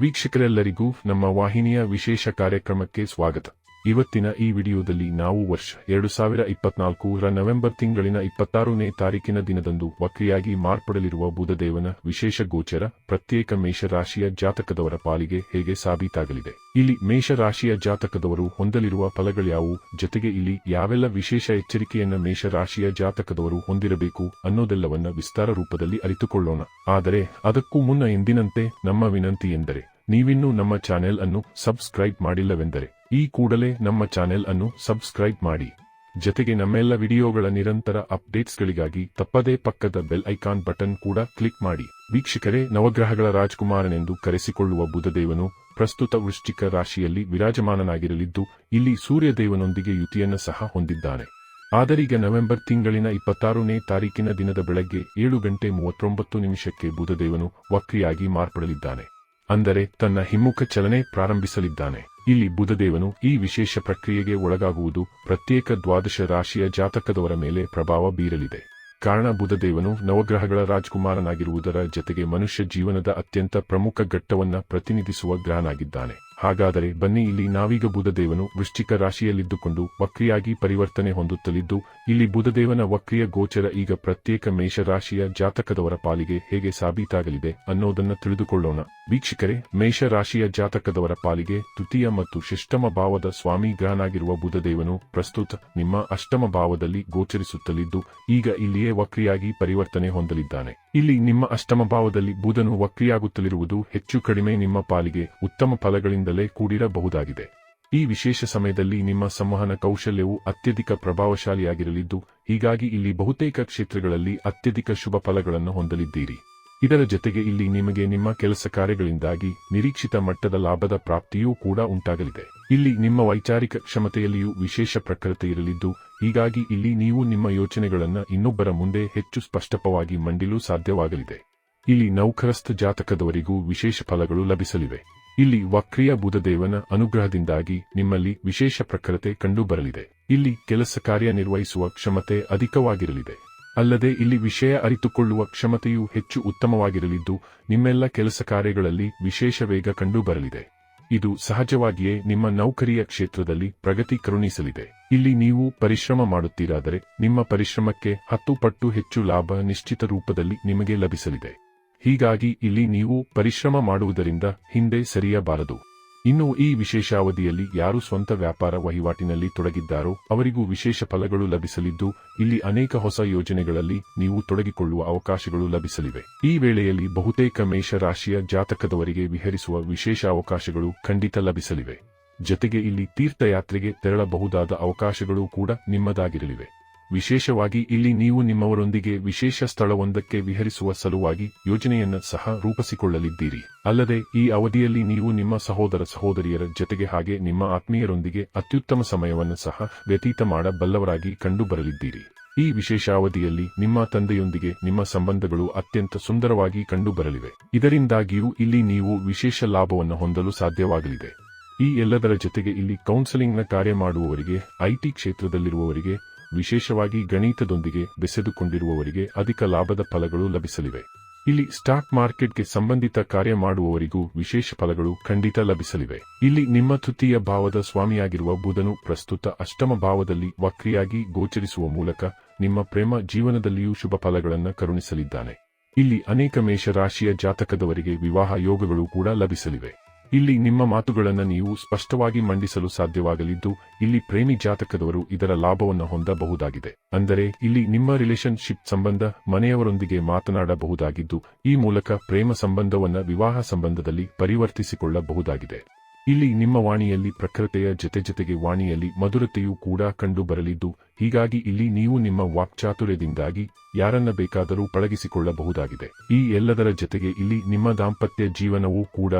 ವೀಕ್ಷಕರೆಲ್ಲರಿಗೂ ನಮ್ಮ ವಾಹಿನಿಯ ವಿಶೇಷ ಕಾರ್ಯಕ್ರಮಕ್ಕೆ ಸ್ವಾಗತ. ಇವತ್ತಿನ ಈ ವಿಡಿಯೋದಲ್ಲಿ ನಾವು ವರ್ಷ ಎರಡು ಸಾವಿರ ಇಪ್ಪತ್ನಾಲ್ಕರ ನವೆಂಬರ್ ತಿಂಗಳಿನ ಇಪ್ಪತ್ತಾರನೇ ತಾರೀಕಿನ ದಿನದಂದು ವಕ್ರಿಯಾಗಿ ಮಾರ್ಪಡಲಿರುವ ಬುಧದೇವನ ವಿಶೇಷ ಗೋಚರ, ಪ್ರತ್ಯೇಕ ಮೇಷರಾಶಿಯ ಜಾತಕದವರ ಪಾಲಿಗೆ ಹೇಗೆ ಸಾಬೀತಾಗಲಿದೆ? ಇಲ್ಲಿ ಮೇಷರಾಶಿಯ ಜಾತಕದವರು ಹೊಂದಲಿರುವ ಫಲಗಳ್ಯಾವು, ಜೊತೆಗೆ ಇಲ್ಲಿ ಯಾವೆಲ್ಲ ವಿಶೇಷ ಎಚ್ಚರಿಕೆಯನ್ನ ಮೇಷರಾಶಿಯ ಜಾತಕದವರು ಹೊಂದಿರಬೇಕು ಅನ್ನೋದೆಲ್ಲವನ್ನ ವಿಸ್ತಾರ ರೂಪದಲ್ಲಿ ಅರಿತುಕೊಳ್ಳೋಣ. ಆದರೆ ಅದಕ್ಕೂ ಮುನ್ನ ಎಂದಿನಂತೆ ನಮ್ಮ ವಿನಂತಿ ಎಂದರೆ ನೀವಿನ್ನೂ ನಮ್ಮ ಚಾನೆಲ್ ಅನ್ನು ಸಬ್ಸ್ಕ್ರೈಬ್ ಮಾಡಿಲ್ಲವೆಂದರೆ, ಈ ಕೂಡಲೇ ನಮ್ಮ ಚಾನೆಲ್ ಅನ್ನು ಸಬ್ಸ್ಕ್ರೈಬ್ ಮಾಡಿ. ಜೊತೆಗೆ ನಮ್ಮೆಲ್ಲ ವಿಡಿಯೋಗಳ ನಿರಂತರ ಅಪ್ಡೇಟ್ಸ್ಗಳಿಗಾಗಿ ತಪ್ಪದೇ ಪಕ್ಕದ ಬೆಲ್ ಐಕಾನ್ ಬಟನ್ ಕೂಡ ಕ್ಲಿಕ್ ಮಾಡಿ. ವೀಕ್ಷಕರೇ, ನವಗ್ರಹಗಳ ರಾಜಕುಮಾರನೆಂದು ಕರೆಸಿಕೊಳ್ಳುವ ಬುಧದೇವನು ಪ್ರಸ್ತುತ ವೃಶ್ಚಿಕ ರಾಶಿಯಲ್ಲಿ ವಿರಾಜಮಾನನಾಗಿರಲಿದ್ದು, ಇಲ್ಲಿ ಸೂರ್ಯದೇವನೊಂದಿಗೆ ಯುತಿಯನ್ನು ಸಹ ಹೊಂದಿದ್ದಾನೆ. ಆದರೀಗ ನವೆಂಬರ್ ತಿಂಗಳಿನ ಇಪ್ಪತ್ತಾರನೇ ತಾರೀಕಿನ ದಿನದ ಬೆಳಗ್ಗೆ ಏಳು ಗಂಟೆ ಮೂವತ್ತೊಂಬತ್ತು ನಿಮಿಷಕ್ಕೆ ಬುಧದೇವನು ವಕ್ರಿಯಾಗಿ ಮಾರ್ಪಡಲಿದ್ದಾನೆ. ಅಂದರೆ ತನ್ನ ಹಿಮ್ಮುಖ ಚಲನೆ ಪ್ರಾರಂಭಿಸಲಿದ್ದಾನೆ. ಇಲ್ಲಿ ಬುಧದೇವನು ಈ ವಿಶೇಷ ಪ್ರಕ್ರಿಯೆಗೆ ಒಳಗಾಗುವುದು ಪ್ರತ್ಯೇಕ ದ್ವಾದಶ ರಾಶಿಯ ಜಾತಕದವರ ಮೇಲೆ ಪ್ರಭಾವ ಬೀರಲಿದೆ. ಕಾರಣ ಬುಧದೇವನು ನವಗ್ರಹಗಳ ರಾಜಕುಮಾರನಾಗಿರುವುದರ ಜತೆಗೆ ಮನುಷ್ಯ ಜೀವನದ ಅತ್ಯಂತ ಪ್ರಮುಖ ಘಟ್ಟವನ್ನ ಪ್ರತಿನಿಧಿಸುವ ಗ್ರಹನಾಗಿದ್ದಾನೆ. ಹಾಗಾದರೆ ಬನ್ನಿ ಇಲ್ಲಿ ನಾವೀಗ ಬುಧದೇವನು ವೃಶ್ಚಿಕ ರಾಶಿಯಲ್ಲಿದ್ದುಕೊಂಡು ವಕ್ರಿಯಾಗಿ ಪರಿವರ್ತನೆ ಹೊಂದುತ್ತಲಿದ್ದು, ಇಲ್ಲಿ ಬುಧದೇವನ ವಕ್ರಿಯ ಗೋಚರ ಈಗ ಪ್ರತ್ಯೇಕ ಮೇಷರಾಶಿಯ ಜಾತಕದವರ ಪಾಲಿಗೆ ಹೇಗೆ ಸಾಬೀತಾಗಲಿದೆ ಅನ್ನೋದನ್ನ ತಿಳಿದುಕೊಳ್ಳೋಣ. ವೀಕ್ಷಕರೇ, ಮೇಷರಾಶಿಯ ಜಾತಕದವರ ಪಾಲಿಗೆ ತೃತೀಯ ಮತ್ತು ಶಿಷ್ಟಮ ಭಾವದ ಸ್ವಾಮಿ ಗ್ರಹನಾಗಿರುವ ಬುಧದೇವನು ಪ್ರಸ್ತುತ ನಿಮ್ಮ ಅಷ್ಟಮ ಭಾವದಲ್ಲಿ ಗೋಚರಿಸುತ್ತಲಿದ್ದು, ಈಗ ಇಲ್ಲಿಯೇ ವಕ್ರಿಯಾಗಿ ಪರಿವರ್ತನೆ ಹೊಂದಲಿದ್ದಾನೆ. ಇಲ್ಲಿ ನಿಮ್ಮ ಅಷ್ಟಮ ಭಾವದಲ್ಲಿ ಬುಧನು ವಕ್ರಿಯಾಗುತ್ತಲಿರುವುದು ಹೆಚ್ಚು ಕಡಿಮೆ ನಿಮ್ಮ ಪಾಲಿಗೆ ಉತ್ತಮ ಫಲಗಳಿಂದಲೇ ಕೂಡಿರಬಹುದಾಗಿದೆ. ಈ ವಿಶೇಷ ಸಮಯದಲ್ಲಿ ನಿಮ್ಮ ಸಂವಹನ ಕೌಶಲ್ಯವು ಅತ್ಯಧಿಕ ಪ್ರಭಾವಶಾಲಿಯಾಗಿರಲಿದ್ದು, ಹೀಗಾಗಿ ಇಲ್ಲಿ ಬಹುತೇಕ ಕ್ಷೇತ್ರಗಳಲ್ಲಿ ಅತ್ಯಧಿಕ ಶುಭ ಫಲಗಳನ್ನು ಹೊಂದಲಿದ್ದೀರಿ. ಇದರ ಜೊತೆಗೆ ಇಲ್ಲಿ ನಿಮಗೆ ನಿಮ್ಮ ಕೆಲಸ ಕಾರ್ಯಗಳಿಂದಾಗಿ ನಿರೀಕ್ಷಿತ ಮಟ್ಟದ ಲಾಭದ ಪ್ರಾಪ್ತಿಯೂ ಕೂಡ ಉಂಟಾಗಲಿದೆ. ಇಲ್ಲಿ ನಿಮ್ಮ ವೈಚಾರಿಕ ಕ್ಷಮತೆಯಲ್ಲಿಯೂ ವಿಶೇಷ ಪ್ರಖರತೆ ಇರಲಿದ್ದು, ಹೀಗಾಗಿ ಇಲ್ಲಿ ನೀವು ನಿಮ್ಮ ಯೋಚನೆಗಳನ್ನು ಇನ್ನೊಬ್ಬರ ಮುಂದೆ ಹೆಚ್ಚು ಸ್ಪಷ್ಟಪವಾಗಿ ಮಂಡಿಲು ಸಾಧ್ಯವಾಗಲಿದೆ. ಇಲ್ಲಿ ನೌಕರಸ್ಥ ಜಾತಕದವರಿಗೂ ವಿಶೇಷ ಫಲಗಳು ಲಭಿಸಲಿವೆ. ಇಲ್ಲಿ ವಕ್ರಿಯ ಬುಧದೇವನ ಅನುಗ್ರಹದಿಂದಾಗಿ ನಿಮ್ಮಲ್ಲಿ ವಿಶೇಷ ಪ್ರಖರತೆ ಕಂಡುಬರಲಿದೆ. ಇಲ್ಲಿ ಕೆಲಸ ಕಾರ್ಯ ನಿರ್ವಹಿಸುವ ಕ್ಷಮತೆ ಅಧಿಕವಾಗಿರಲಿದೆ. ಅಲ್ಲದೆ ಇಲ್ಲಿ ವಿಷಯ ಅರಿತುಕೊಳ್ಳುವ ಕ್ಷಮತೆಯು ಹೆಚ್ಚು ಉತ್ತಮವಾಗಿರಲಿದ್ದು, ನಿಮ್ಮೆಲ್ಲ ಕೆಲಸ ಕಾರ್ಯಗಳಲ್ಲಿ ವಿಶೇಷ ವೇಗ ಕಂಡುಬರಲಿದೆ. ಇದು ಸಹಜವಾಗಿಯೇ ನಿಮ್ಮ ನೌಕರಿಯ ಕ್ಷೇತ್ರದಲ್ಲಿ ಪ್ರಗತಿ ಕರುಣಿಸಲಿದೆ. ಇಲ್ಲಿ ನೀವು ಪರಿಶ್ರಮ ಮಾಡುತ್ತೀರಾದರೆ ನಿಮ್ಮ ಪರಿಶ್ರಮಕ್ಕೆ ಹತ್ತು ಪಟ್ಟು ಹೆಚ್ಚು ಲಾಭ ನಿಶ್ಚಿತ ರೂಪದಲ್ಲಿ ನಿಮಗೆ ಲಭಿಸಲಿದೆ. ಹೀಗಾಗಿ ಇಲ್ಲಿ ನೀವು ಪರಿಶ್ರಮ ಮಾಡುವುದರಿಂದ ಹಿಂದೆ ಸರಿಯಬಾರದು. ಇನ್ನು ಈ ವಿಶೇಷ ಅವಧಿಯಲ್ಲಿ ಯಾರು ಸ್ವಂತ ವ್ಯಾಪಾರ ವಹಿವಾಟಿನಲ್ಲಿ ತೊಡಗಿದ್ದಾರೋ ಅವರಿಗೂ ವಿಶೇಷ ಫಲಗಳು ಲಭಿಸಲಿದ್ದು, ಇಲ್ಲಿ ಅನೇಕ ಹೊಸ ಯೋಜನೆಗಳಲ್ಲಿ ನೀವು ತೊಡಗಿಕೊಳ್ಳುವ ಅವಕಾಶಗಳು ಲಭಿಸಲಿವೆ. ಈ ವೇಳೆಯಲ್ಲಿ ಬಹುತೇಕ ಮೇಷರಾಶಿಯ ಜಾತಕದವರಿಗೆ ವಿಹರಿಸುವ ವಿಶೇಷ ಅವಕಾಶಗಳು ಖಂಡಿತ ಲಭಿಸಲಿವೆ. ಜತೆಗೆ ಇಲ್ಲಿ ತೀರ್ಥಯಾತ್ರೆಗೆ ತೆರಳಬಹುದಾದ ಅವಕಾಶಗಳು ಕೂಡ ನಿಮ್ಮದಾಗಿರಲಿವೆ. ವಿಶೇಷವಾಗಿ ಇಲ್ಲಿ ನೀವು ನಿಮ್ಮವರೊಂದಿಗೆ ವಿಶೇಷ ಸ್ಥಳವೊಂದಕ್ಕೆ ವಿಹರಿಸುವ ಸಲುವಾಗಿ ಯೋಜನೆಯನ್ನು ಸಹ ರೂಪಿಸಿಕೊಳ್ಳಲಿದ್ದೀರಿ. ಅಲ್ಲದೆ, ಈ ಅವಧಿಯಲ್ಲಿ ನೀವು ನಿಮ್ಮ ಸಹೋದರ ಸಹೋದರಿಯರ ಜೊತೆಗೆ ಹಾಗೆ ನಿಮ್ಮ ಆತ್ಮೀಯರೊಂದಿಗೆ ಅತ್ಯುತ್ತಮ ಸಮಯವನ್ನು ಸಹ ವ್ಯತೀತ ಮಾಡಬಲ್ಲವರಾಗಿ ಕಂಡುಬರಲಿದ್ದೀರಿ. ಈ ವಿಶೇಷ ಅವಧಿಯಲ್ಲಿ ನಿಮ್ಮ ತಂದೆಯೊಂದಿಗೆ ನಿಮ್ಮ ಸಂಬಂಧಗಳು ಅತ್ಯಂತ ಸುಂದರವಾಗಿ ಕಂಡುಬರಲಿವೆ. ಇದರಿಂದಾಗಿಯೂ ಇಲ್ಲಿ ನೀವು ವಿಶೇಷ ಲಾಭವನ್ನು ಹೊಂದಲು ಸಾಧ್ಯವಾಗಲಿದೆ. ಈ ಎಲ್ಲದರ ಜೊತೆಗೆ ಇಲ್ಲಿ ಕೌನ್ಸೆಲಿಂಗ್ನ ಕಾರ್ಯ ಮಾಡುವವರಿಗೆ ಐಟಿ ಕ್ಷೇತ್ರದಲ್ಲಿರುವವರಿಗೆ ವಿಶೇಷವಾಗಿ ಗಣಿತದೊಂದಿಗೆ ಬೆಸೆದುಕೊಂಡಿರುವವರಿಗೆ ಅಧಿಕ ಲಾಭದ ಫಲಗಳು ಲಭಿಸಲಿವೆ. ಇಲ್ಲಿ ಸ್ಟಾಕ್ ಮಾರ್ಕೆಟ್ಗೆ ಸಂಬಂಧಿತ ಕಾರ್ಯ ಮಾಡುವವರಿಗೂ ವಿಶೇಷ ಫಲಗಳು ಖಂಡಿತ ಲಭಿಸಲಿವೆ. ಇಲ್ಲಿ ನಿಮ್ಮ ತೃತೀಯ ಭಾವದ ಸ್ವಾಮಿಯಾಗಿರುವ ಬುಧನು ಪ್ರಸ್ತುತ ಅಷ್ಟಮ ಭಾವದಲ್ಲಿ ವಕ್ರಿಯಾಗಿ ಗೋಚರಿಸುವ ಮೂಲಕ ನಿಮ್ಮ ಪ್ರೇಮ ಜೀವನದಲ್ಲಿಯೂ ಶುಭ ಫಲಗಳನ್ನು ಕರುಣಿಸಲಿದ್ದಾನೆ. ಇಲ್ಲಿ ಅನೇಕ ಮೇಷರಾಶಿಯ ಜಾತಕದವರಿಗೆ ವಿವಾಹ ಯೋಗಗಳು ಕೂಡ ಲಭಿಸಲಿವೆ. ಇಲ್ಲಿ ನಿಮ್ಮ ಮಾತುಗಳನ್ನು ನೀವು ಸ್ಪಷ್ಟವಾಗಿ ಮಂಡಿಸಲು ಸಾಧ್ಯವಾಗಲಿದ್ದು, ಇಲ್ಲಿ ಪ್ರೇಮಿ ಜಾತಕದವರು ಇದರ ಲಾಭವನ್ನು ಹೊಂದಬಹುದಾಗಿದೆ. ಅಂದರೆ, ಇಲ್ಲಿ ನಿಮ್ಮ ರಿಲೇಶನ್ಶಿಪ್ ಸಂಬಂಧ ಮನೆಯವರೊಂದಿಗೆ ಮಾತನಾಡಬಹುದಾಗಿದ್ದು, ಈ ಮೂಲಕ ಪ್ರೇಮ ಸಂಬಂಧವನ್ನು ವಿವಾಹ ಸಂಬಂಧದಲ್ಲಿ ಪರಿವರ್ತಿಸಿಕೊಳ್ಳಬಹುದಾಗಿದೆ. ಇಲ್ಲಿ ನಿಮ್ಮ ವಾಣಿಯಲ್ಲಿ ಪ್ರಕೃತಿಯ ಜೊತೆ ಜೊತೆಗೆ ವಾಣಿಯಲ್ಲಿ ಮಧುರತೆಯೂ ಕೂಡ ಕಂಡು ಬರಲಿದ್ದು ಹೀಗಾಗಿ ಇಲ್ಲಿ ನೀವು ನಿಮ್ಮ ವಾಕ್ಚಾತುರ್ಯದಿಂದಾಗಿ ಯಾರನ್ನ ಬೇಕಾದರೂ ಪಳಗಿಸಿಕೊಳ್ಳಬಹುದಾಗಿದೆ. ಈ ಎಲ್ಲದರ ಜೊತೆಗೆ ಇಲ್ಲಿ ನಿಮ್ಮ ದಾಂಪತ್ಯ ಜೀವನವೂ ಕೂಡ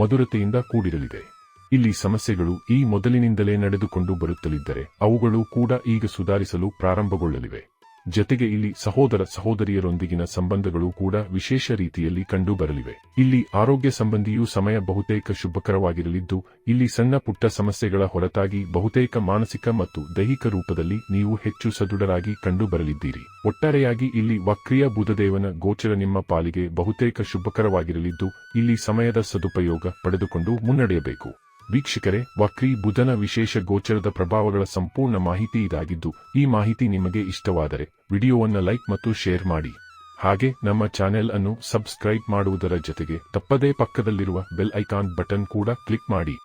ಮಧುರತೆಯಿಂದ ಕೂಡಿರಲಿದೆ. ಇಲ್ಲಿ ಸಮಸ್ಯೆಗಳು ಈ ಮೊದಲಿನಿಂದಲೇ ನಡೆದುಕೊಂಡು ಬರುತ್ತಲಿದ್ದರೆ ಅವುಗಳು ಕೂಡ ಈಗ ಸುಧಾರಿಸಲು ಪ್ರಾರಂಭಗೊಳ್ಳಲಿವೆ. ಜತೆಗೆ ಇಲ್ಲಿ ಸಹೋದರ ಸಹೋದರಿಯರೊಂದಿಗಿನ ಸಂಬಂಧಗಳು ಕೂಡ ವಿಶೇಷ ರೀತಿಯಲ್ಲಿ ಕಂಡುಬರಲಿವೆ. ಇಲ್ಲಿ ಆರೋಗ್ಯ ಸಂಬಂಧಿಯೂ ಸಮಯ ಬಹುತೇಕ ಶುಭಕರವಾಗಿರಲಿದ್ದು, ಇಲ್ಲಿ ಸಣ್ಣ ಪುಟ್ಟ ಸಮಸ್ಯೆಗಳ ಹೊರತಾಗಿ ಬಹುತೇಕ ಮಾನಸಿಕ ಮತ್ತು ದೈಹಿಕ ರೂಪದಲ್ಲಿ ನೀವು ಹೆಚ್ಚು ಸದೃಢರಾಗಿ ಕಂಡುಬರಲಿದ್ದೀರಿ. ಒಟ್ಟಾರೆಯಾಗಿ ಇಲ್ಲಿ ವಕ್ರಿಯ ಬುಧದೇವನ ಗೋಚರ ನಿಮ್ಮ ಪಾಲಿಗೆ ಬಹುತೇಕ ಶುಭಕರವಾಗಿರಲಿದ್ದು, ಇಲ್ಲಿ ಸಮಯದ ಸದುಪಯೋಗ ಪಡೆದುಕೊಂಡು ಮುನ್ನಡೆಯಬೇಕು. ವೀಕ್ಷಕರೇ, ವಕ್ರಿ ಬುಧನ ವಿಶೇಷ ಗೋಚರದ ಪ್ರಭಾವಗಳ ಸಂಪೂರ್ಣ ಮಾಹಿತಿ ಇದಾಗಿದ್ದು, ಈ ಮಾಹಿತಿ ನಿಮಗೆ ಇಷ್ಟವಾದರೆ ವಿಡಿಯೋವನ್ನು ಲೈಕ್ ಮತ್ತು ಶೇರ್ ಮಾಡಿ. ಹಾಗೆ ನಮ್ಮ ಚಾನೆಲ್ ಅನ್ನು ಸಬ್ಸ್ಕ್ರೈಬ್ ಮಾಡುವುದರ ಜೊತೆಗೆ ತಪ್ಪದೇ ಪಕ್ಕದಲ್ಲಿರುವ ಬೆಲ್ ಐಕಾನ್ ಬಟನ್ ಕೂಡ ಕ್ಲಿಕ್ ಮಾಡಿ.